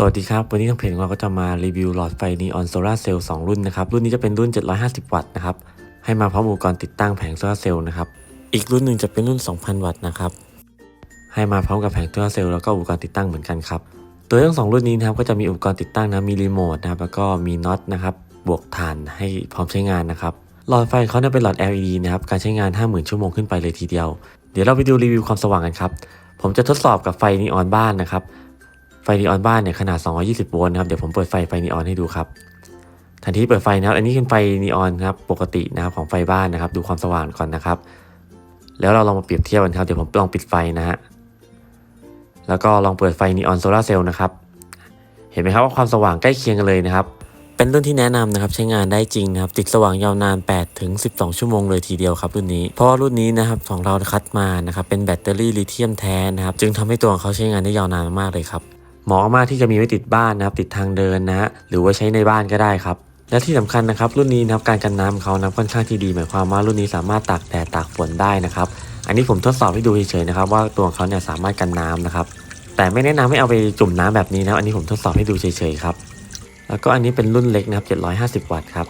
สวัสดีครับ วันนี้ทางเพจของเราก็จะมารีวิวหลอดไฟนีออนโซลาเซลล์2รุ่นนะครับ รุ่นนี้จะเป็นรุ่น 750 วัตต์นะครับ ให้มาพร้อมอุปกรณ์ติดตั้งแผงโซลาเซลล์นะครับ อีกรุ่นหนึ่งจะเป็นรุ่น 2,000 วัตต์นะครับ ให้มาพร้อมกับแผงโซลาเซลล์แล้วก็อุปกรณ์ติดตั้งเหมือนกันครับ โดยทั้งสองรุ่นนี้นะครับก็จะมีอุปกรณ์ติดตั้งนะมีรีโมทนะครับแล้วก็มีน็อตนะครับบวกฐานให้พร้อมใช้งานนะครับ หลอดไฟเขาเนี่ยเป็นหลอด LED นะครับ การใช้งาน 50,000 ชั่วโมงขึ้นไปเลยทีเดียว เดี๋ยวเราไปดูรีวิวความสว่างกันครับ ผมจะทดสอบกับไฟนีออนบ้านนะครับ ฟนีออนบ้านเนี่ยขนาด 220 โวลต์นะครับ เดี๋ยวผมเปิดไฟไฟนีออนให้ดูครับ ทันทีเปิดไฟนะครับ อันนี้คือไฟนีออนครับ ปกตินะครับของไฟบ้านนะครับ ดูความสว่างก่อนนะครับ แล้วเราลองมาเปรียบเทียบกันครับ เดี๋ยวผมลองปิดไฟนะฮะ แล้วก็ลองเปิดไฟนีออนโซลาเซลล์นะครับ เห็นไหมครับว่าความสว่างใกล้เคียงกันเลยนะครับ เป็นรุ่นที่แนะนำนะครับ ใช้งานได้จริงนะครับ ติดสว่างยาวนาน 8 ถึง 12 ชั่วโมงเลยทีเดียวครับรุ่นนี้ เพราะว่ารุ่นนี้นะครับของเราคัดมานะครับ เป็นแบตเตอรี่ลิเธียมแท้นะครับ จึงทำให้ตัวของเขาใช้งานได้ยาวนานมากเลยครับ เหมาะมากที่จะมีไว้ติดบ้านนะครับ ติดทางเดินนะฮะหรือว่าใช้ในบ้านก็ได้ครับ และที่สำคัญนะครับรุ่นนี้นะครับการกันน้ำเขานะค่อนข้างที่ดีหมายความว่ารุ่นนี้สามารถตากแดดตากฝนได้นะครับ อันนี้ผมทดสอบให้ดูเฉยๆนะครับ ว่าตัวของเขาเนี่ยสามารถกันน้ำนะครับ แต่ไม่แนะนำให้เอาไปจุ่มน้ำแบบนี้นะอันนี้ผมทดสอบให้ดูเฉยๆครับแล้วก็อันนี้เป็นรุ่นเล็กนะครับ750 วัตต์ครับ